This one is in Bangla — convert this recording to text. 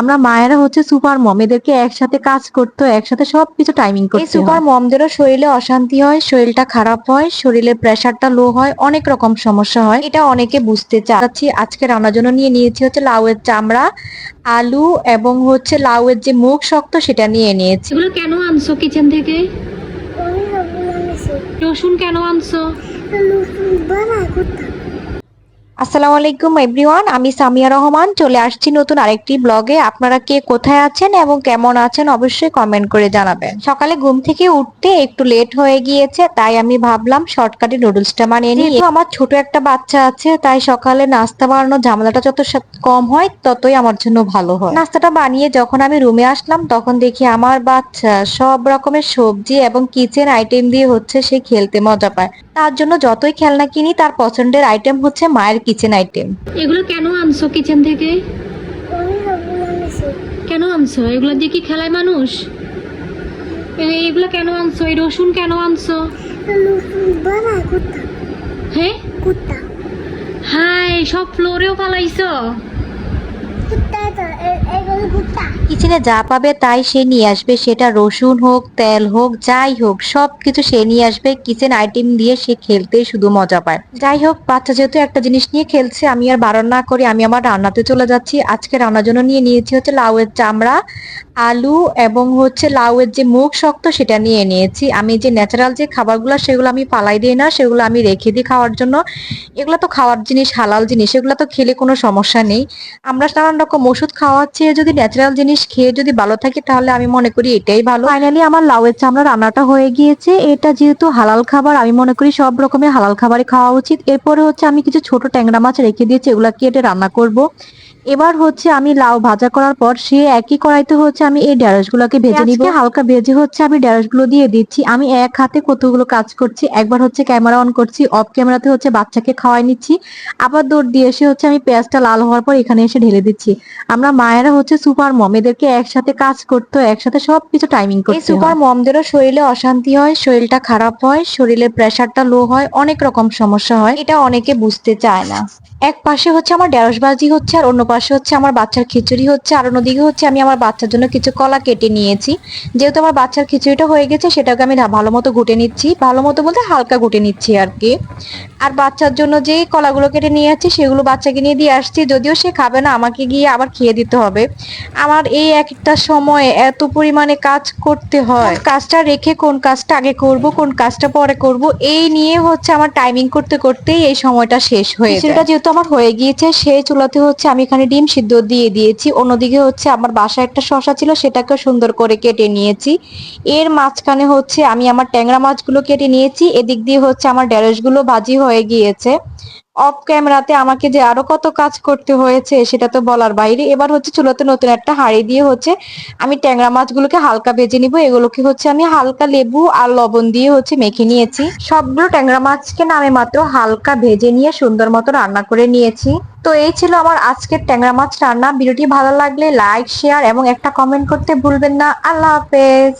আমরা মায়েরা হচ্ছে সুপার মম এদেরকে একসাথে কাজ করতে হয়, একসাথে সবকিছু টাইমিং করতে সুপার মমদেরও শরীরে অশান্তি হয় শরীরটা খারাপ হয় শরীরে প্রেশারটা লো হয় অনেক রকম সমস্যা হয়। এটা অনেকে বুঝতে চাচ্ছি। আজকে রান্নার জন্য নিয়ে নিয়েছি হচ্ছে লাউয়ের চামড়া আলু এবং হচ্ছে লাউয়ের যে মুখ শক্ত সেটা নিয়ে নিয়েছি। এগুলো কেন আনছো কিচেন থেকে? রসুন কেন আনছো? রসুন বানাই করতাম। আসসালামু আলাইকুম, এভরিওয়ান। আমি সামিয়া রহমান। চলে আসছি নতুন আরেকটি ব্লগে। আপনারা কে কোথায় আছেন এবং কেমন আছেন অবশ্যই কমেন্ট করে জানাবেন। সকালে ঘুম থেকে উঠতে একটু লেট হয়ে গিয়েছে, তাই আমি ভাবলাম শর্টকাটে নুডলসটা বানিয়ে নিই। আমার ছোট একটা বাচ্চা আছে, তাই সকালে নাস্তা বানানোর ঝামেলাটা যত কম হয়, ততই আমার জন্য ভালো হয়। নাস্তাটা বানিয়ে যখন আমি রুমে আসলাম, তখন দেখি আমার বাচ্চা সব রকমের সবজি এবং কিচেন আইটেম দিয়ে হচ্ছে সে খেলতে মজা পায়। তার জন্য যতই খেলনা কিনি তার পছন্দের আইটেম হচ্ছে মায়ের কিচেন আইটেম এগুলো কেন আনছো কিচেন থেকে? কেন আনছো? এগুলো দিয়ে কি খেলায় মানুষ? এগুলো কেন আনছো? এই রসুন কেন আনছো? রসুন হ্যাঁ? হাই সব ফ্লোরেও ফালাইছো কুত্তা তো এ- এগুলো কুত্তা কিচেনে যা পাবে তাই সে নিয়ে আসবে। সেটা রসুন হোক, তেল হোক, যাই হোক সব কিছু সে নিয়ে আসবে। কিচেন আইটেম দিয়ে সে খেলতে শুধু মজা পায়। যাই হোক, বাচ্চা যেহেতু একটা জিনিস নিয়ে খেলছে, আমি আর বারণ না করি আমি আমার রান্নাতে চলে যাচ্ছি। আজকে রান্নার জন্য নিয়ে নিয়েছি হচ্ছে লাউয়ের চামড়া, আলু এবং হচ্ছে লাউয়ের যে মুখ শক্ত সেটা নিয়ে নিয়েছি। আমি যে ন্যাচারাল যে খাবারগুলো, সেগুলো আমি পালাই দিই না, সেগুলো আমি রেখে দিই খাওয়ার জন্য। এগুলো তো খাওয়ার জিনিস, হালাল জিনিস, এগুলো তো খেলে কোনো সমস্যা নেই। আমরা রকম ওষুধ খাওয়ার চেয়ে যদি ন্যাচারাল জিনিস খেয়ে যদি ভালো থাকে, তাহলে আমি মনে করি এটাই ভালো। ফাইনালি আমার লাউয়ের চামড়া রান্নাটা হয়ে গিয়েছে। এটা যেহেতু হালাল খাবার, আমি মনে করি সব রকমের হালাল খাবারই খাওয়া উচিত। এরপরে হচ্ছে আমি কিছু ছোট ট্যাংরা মাছ রেখে দিয়েছি এগুলা কেটে রান্না করব। এবার হচ্ছে আমি লাউ ভাজা করার পর সে একই কড়াইতে হচ্ছে আমি এই ঢেঁড়স গুলোকে ভেজে নিব। হালকা ভেজে হচ্ছে আমি ঢেঁড়সগুলো দিয়ে দিচ্ছি। আমি এক হাতে কতগুলো কাজ করছি একবার হচ্ছে ক্যামেরা অন করছি অফ ক্যামেরাতে হচ্ছে বাচ্চাকে খাওয়াই নিচ্ছি। আবার দৌড় দিয়ে এসে হচ্ছে আমি পেঁয়াজটা লাল হওয়ার পর এখানে এসে ঢেলে দিচ্ছি। আমরা মায়েরা হচ্ছে সুপার মম এদেরকে একসাথে কাজ করতো একসাথে সবকিছু টাইমিং করতে সুপার সুপার মমদেরও শরীরে অশান্তি হয় শরীরটা খারাপ হয় শরীরের প্রেশারটা লো হয় অনেক রকম সমস্যা হয়। এটা অনেকে বুঝতে চায় না। এক পাশে হচ্ছে আমার ঢেঁড়স ভাজি হচ্ছে আর অন্য পাশে হচ্ছে আমার বাচ্চার খিচুড়ি হচ্ছে, আর অন্যদিকে হচ্ছে আমি আমার বাচ্চার জন্য কিছু কলা কেটে নিয়েছি। যেহেতু আমার বাচ্চার খিচুড়িটা হয়ে গেছে, সেটাকে আমি ভালো মতো ঘুটে নিচ্ছি। ভালো মতো বলতে হালকা ঘুটে নিচ্ছি আর কি। আর বাচ্চার জন্য যে কলাগুলো কেটে নিয়ে যাচ্ছি সেগুলো বাচ্চাকে নিয়ে দিয়ে আসছি। যদিও সে খাবে না, আমাকে গিয়ে আবার খেয়ে দিতে হবে। আমার এই একটা সময় এত পরিমাণে কাজ করতে হয়। কাজটা রেখে কোন কাজটা আগে করব, কোন কাজটা পরে করব, এই নিয়ে হচ্ছে আমার টাইমিং করতে করতেই এই সময়টা শেষ হয়ে খিচুড়িটা যেহেতু আমার হয়ে গিয়েছে, সেই চুলাতে হচ্ছে আমি এখানে ডিম সিদ্ধ দিয়ে দিয়েছি। অন্যদিকে হচ্ছে আমার বাসায় একটা শশা ছিল সেটাকে সুন্দর করে কেটে নিয়েছি। এর মাঝখানে হচ্ছে আমি আমার ট্যাংরা মাছগুলো কেটে নিয়েছি। এদিক দিয়ে হচ্ছে আমার ঢেঁড়সগুলো ভাজি হয়ে গিয়েছে। অফ ক্যামেরাতে আমাকে যে আরও কত কাজ করতে হয়েছে, সেটা তো বলার বাইরে। এবার হচ্ছে চুলাতে নতুন একটা হাঁড়ি দিয়ে হচ্ছে আমি ট্যাংরা মাছগুলোকে হালকা ভেজে নিব। এগুলোকে হচ্ছে আমি হালকা লেবু আর লবণ দিয়ে হচ্ছে মেখে নিয়েছি। সবগুলো ট্যাংরা মাছকে নামে মাত্র হালকা ভেজে নিয়ে সুন্দর মতো রান্না করে নিয়েছি। তো এই ছিল আমার আজকের ট্যাংরা মাছ রান্না। ভিডিওটি ভালো লাগলে লাইক শেয়ার এবং একটা কমেন্ট করতে ভুলবেন না। আল্লাহ হাফেজ।